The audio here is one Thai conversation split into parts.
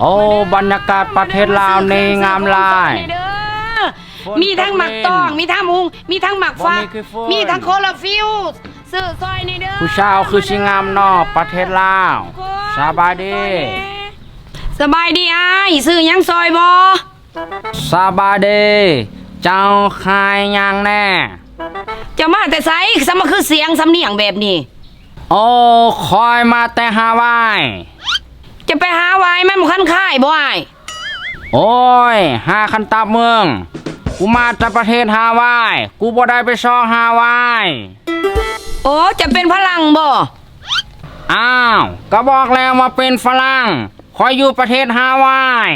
โอ้บรรยากาศประเทศลาวนี่งามหลายเด้อฝนมีทั้งหมักตอง มีทั้งมุง มีทั้งหมักฟับ่กมีคือฝนมีทั้งโคลาฟิลซื้อซอยนี่เด้อผู้ชาวคือสิงามเนอประเทศลาวสบายดีสบายดีอ้ายซื้อหยังซอยบ่สบายดีเจ้าคายยังแน่จะมาแต่ไสสมาคือเสียงสำเนียงแบบนี้ โอ้คอยมาแต่ฮาวาย จะไปหาไว้แม่หมคันค่ายบ่อ้ายโอ้ยหาคันตับเมือง กูมาจากประเทศฮาวาย กูบ่ได้ไปซองฮาวาย โอ้จะเป็นพลังบ่อ้าว ก็บอกแล้วว่าเป็นฝรั่งคอยอยู่ประเทศฮาวาย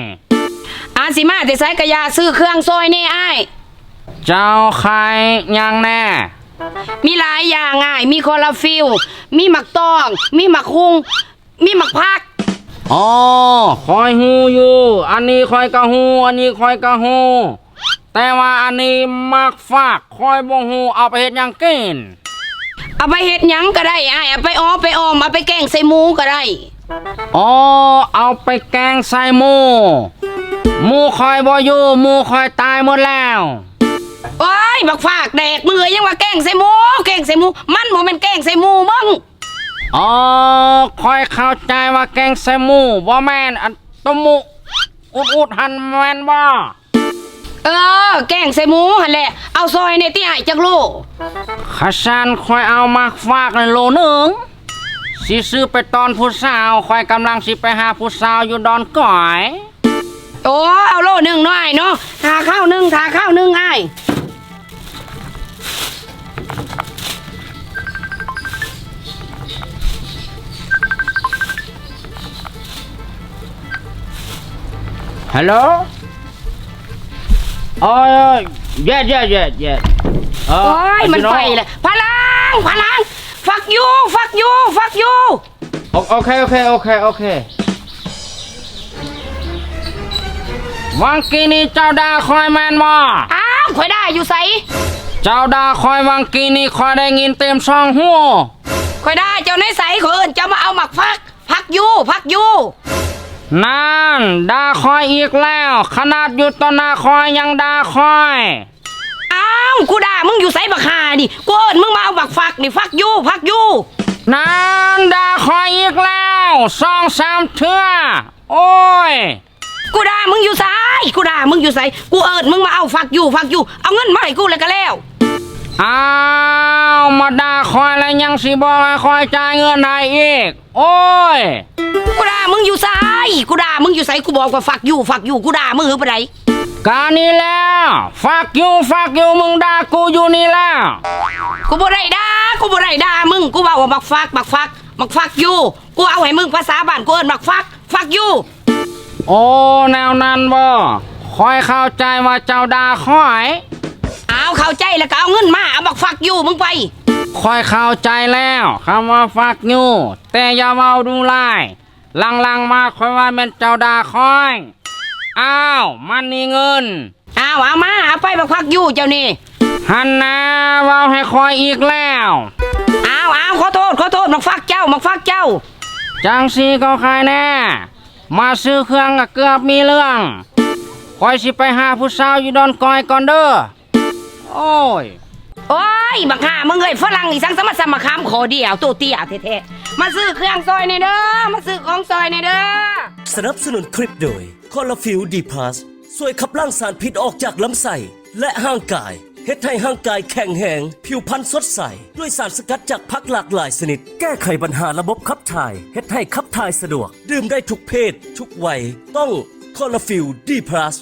อาสิมาแต่ไสกะยาซื้อเครื่องซอยนี่อ้ายเจ้าใครยังแน่ มีหลายอย่างง่ายมีโคลาฟิลมีหมักตอง มีหมักคุง มีหมักพัก อ๋อคอยฮูอยู่ อันนี้คอยกะฮูอันนี้คอยกะฮูแต่ว่าอันนี้มักฝากคอยบ่ฮูเอาไปเฮ็ดหยังกิน เอาไปเฮ็ดหยังก็ได้อ้ายเอาไปอ้อไปออมเอาไปแกงใส่หมูก็ได้ อ๋อ เอาไปแกงใส่หมูหมูคอยบ่อยู่หมูคอยตายหมดแล้ว โอ้ยบักฝากแดกมือยังว่าแกงใส่หมูแกงใส่หมูมันบ่แม่นแกงใส่หมูมึง อ๋อคอยเข้าใจว่าแกงใส่หมูบ่แม่นอันต้มหมูอุดอุดๆหันแม่นบ่เออ แกงใส่หมูหั่นแหละ เอาซอยในที่อ้ายจักโลข้าชันคอยเอามาฝากเลยโลหนึงสิซื้อไปตอนผู้สาวคอยกำลังสิไปหาผู้สาวอยู่ดอนก่อยโอ้เอาโลหนึงเนาะอ้ายเนาะทาข้าวหนึงทาข้าวหนึงอ้ ฮัลโหลอ๋อ yes yes yes yes เออโอ้ยมันไปเลยพลังพลัง ฟักยูฟักยูฟักยูโอโอเคโอเคโอเคโอเควังกี้นี่เจ้าดาคอยแมนบ่อ้าวข่อยได้อยู่ไสเจ้าดาคอยวังกี้นี่คอยได้ยินเต็มช่องหัวข่อยได้เจ้าในใสข่อยเอิ้นเจ้ามาเอาหมักฟักฟักยูฟักยู นั่นดาคอยอีกแล้ว ขนาดอยู่ต่อหน้าคอยยังดาคอย อ้าวกูด่ามึงอยู่ไสบักหาดิกูเอิ้นมึงมาเอาหมักฟักนี่ฟักยูฟักยูนั่นดาคอยอีกแล้วสองสามเทื่อโอ้ย กูด่ามึงอยู่ไสกูด่ามึงอยู่ไสกูเอิ้นมึงมาเอาฟักยูฟักยูเอาเงินมาให้กูแล้วก็แล้ว อ้าวมาด่าคอยแล้วยังสิบอกให้คอยจ่ายเงินให้อีก โอ้ย กูด่ามึงอยู่ไสกูด่ามึงอยู่ไสกูบอกว่าฟักยูฟักยูกูด่ามึงหรือปะไดการนี้แล้วฟักอยู่ฟักอยู่มึงด่ากูอยู่นี่แล้วกูบ่ได้ด่ากูบ่ได้ด่ามึงกูบอกว่าหมักฟักหมักฟักหมักฟักยูกูเอาให้มึงภาษาบ้านกูเอิ้นหมักฟักฟักยูโอ้แนวนั้นบ่คอยเข้าใจว่าเจ้าด่าคอย เอาเข้าใจแล้วก็เอาเงินมาเอาบักฟักยูมึงไป คอยเข้าใจแล้วคำว่าฟักอยู่ แต่อย่าเมาดูไล่ลังๆมาคอยว่าเป็นเจ้าด่าคอย อ้าว มันนี่เงินเอาเอามาเอาไปบักฟักยูเจ้านี่หันหนาเว้าให้คอยอีกแล้วเอาเอาขอโทษขอโทษบักฟักเจ้าบักฟักเจ้า จังสีก็ขายแน่ มาซื้อเครื่องก็เกือบมีเรื่องคอยสิไปหาผู้สาวอยู่ดอนกอยก่อนเด้อ โอ้ย โอ้ย บักห่ามึงเอ้ยฝรั่งนี่สังสมสมคามขอเดียวตัวเตี้ยแท้ๆมาซื้อเครื่องซอยในอยเด้อ มาซื้อของซอยในอยเด้อ สนับสนุนคลิปโดยคอลลาฟิลดีพลัสช่วยขับล้างสารพิษออกจากลำไส้และห่างกายเฮ็ดให้ห่างกายแข็งแรงผิวพรรณสดใส ด้วยสารสกัดจากพักหลากหลายชนิด แก้ไขปัญหาระบบขับถ่ายเฮ็ดให้ขับถ่ายสะดวก ดื่มได้ทุกเพศ ทุกวัย ต้องคอลลาฟิลดีพลัส